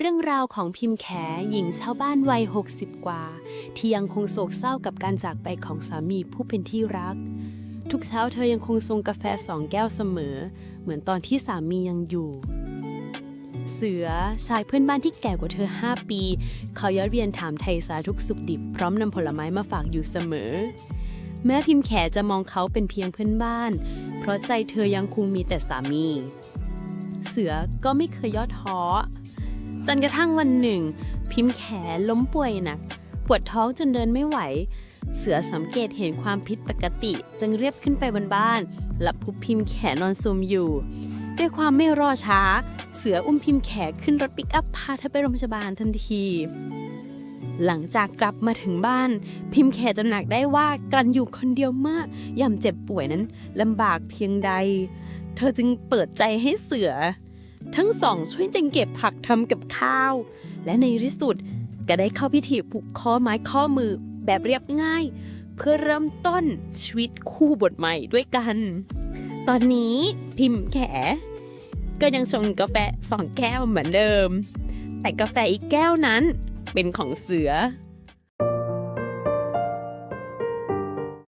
เรื่องราวของพิมพ์แขหญิงชาวบ้านวัย 60 กว่า ที่ยังคงโศกเศร้ากับการจากไปของสามีผู้เป็นที่รัก ทุกเช้าเธอยังคงทรงกาแฟสองแก้วเสมอ เหมือนตอนที่สามียังอยู่ เสือชายเพื่อนบ้านที่แก่กว่าเธอ 5 ปี เขาย้อนเวียนถามไทยสาทุกสุขดิบ พร้อมนำผลไม้มาฝากอยู่เสมอ แม้พิมพ์แขจะมองเขาเป็นเพียงเพื่อนบ้าน เพราะใจเธอยังคงมีแต่สามี เสือก็ไม่เคยย่อท้อ จนกระทั่งวันหนึ่ง พิมพ์แขล้มป่วยหนัก ปวดท้องจนเดินไม่ไหว เสือสังเกตเห็นความผิดปกติจึงเรียบขึ้นไปบนบ้านหลับพุบพิมพ์แขนอนซุมอยู่ ด้วยความไม่รอช้า เสืออุ้มพิมพ์แขขึ้นรถปิกอัพพาเธอไปโรงพยาบาลทันทีหลังจากกลับมาถึงบ้าน พิมพ์แขจำหนักได้ว่าการอยู่คนเดียวมากย่ำเจ็บป่วยนั้นลำบากเพียงใด เธอจึงเปิดใจให้เสือ ทั้งสองช่วยจังเก็บผักทำกับข้าว และในที่สุดก็ได้เข้าพิธีผูกข้อไม้ข้อมือแบบเรียบง่าย เพื่อเริ่มต้นชีวิตคู่บทใหม่ด้วยกัน ตอนนี้พิมพ์แข ก็ยังชงกาแฟสองแก้วเหมือนเดิม แต่กาแฟอีกแก้วนั้นเป็นของเสือ